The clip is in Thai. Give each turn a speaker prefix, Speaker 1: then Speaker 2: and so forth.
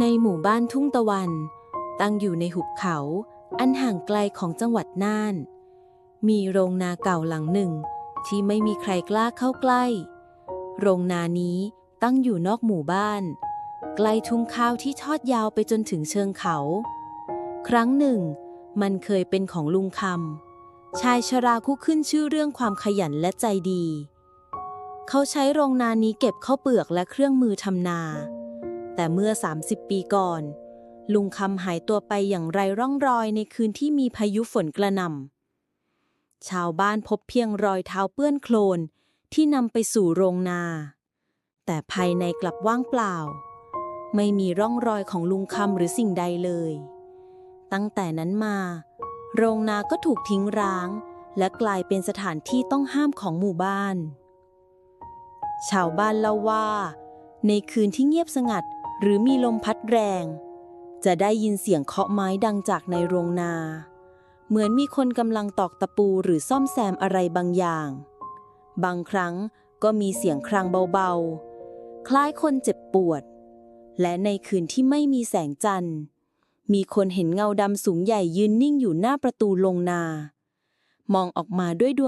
Speaker 1: ในหมู่บ้านทุ่งตะวัน ตั้งอยู่ในหุบเขา อันห่างไกลของจังหวัดน่าน มีโรงนาเก่าหลังหนึ่ง ที่ไม่มีใครกล้าเข้าใกล้ โรงนานี้ตั้งอยู่นอกหมู่บ้านใกลทุ่งข้าวที่ทอดยาวไปจนถึงเชิงเขา ครั้งหนึ่ง มันเคยเป็นของลุงคำชายชราคู่ขึ้นชื่อเรื่องความขยันและใจดี เขาใช้โรงนานี้เก็บข้าวเปลือกและเครื่องมือทำนา แต่เมื่อ 30 ปีก่อน ลุงคำหายตัวไปอย่างไรร่องรอยในคืนที่มีพายุฝนกระหน่ำชาวบ้านพบเพียงรอยเท้าเปื้อนโคลนที่นำไปสู่โรงนา แต่ภายในกลับว่างเปล่า ไม่มีร่องรอยของลุงคำหรือสิ่งใดเลย ตั้งแต่นั้นมา โรงนาก็ถูกทิ้งร้าง และกลายเป็นสถานที่ต้องห้ามของหมู่บ้าน ชาวบ้านเล่าว่า ในคืนที่เงียบสงัด หรือมีลมพัดแรง จะได้ยินเสียงเคาะไม้ดังจากในโรงนา เหมือนมีคนกำลังตอกตะปูหรือซ่อมแซมอะไรบางอย่าง บางครั้งก็มีเสียงครางเบาๆ คล้ายคนเจ็บปวด และในคืนที่ไม่มีแสงจันทร์ มีคนเห็นเงาดำสูงใหญ่ยืนนิ่งอยู่หน้าประตูโรงนา มองออกมาด้วยดวง